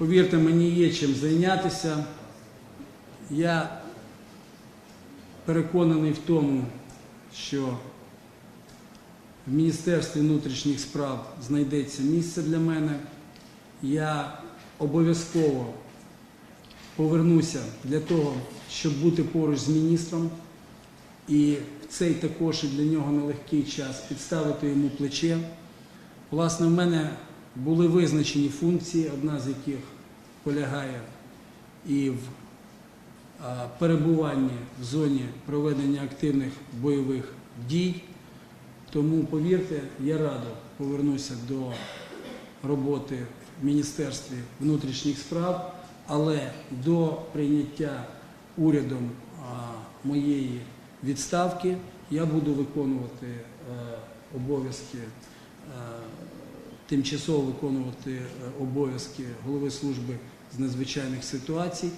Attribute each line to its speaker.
Speaker 1: Повірте, мені є чим зайнятися. Я переконаний в тому, що в Міністерстві внутрішніх справ знайдеться місце для мене. Я обов'язково повернуся для того, щоб бути поруч з міністром і в цей також і для нього нелегкий час підставити йому плече. Власне, в мене були визначені функції, одна з яких полягає і в перебуванні в зоні проведення активних бойових дій. Тому, повірте, я радо повернуся до роботи в Міністерстві внутрішніх справ, але до прийняття урядом моєї відставки я буду виконувати е, обов'язки, е, тимчасово виконувати е, обов'язки голови служби з надзвичайних ситуацій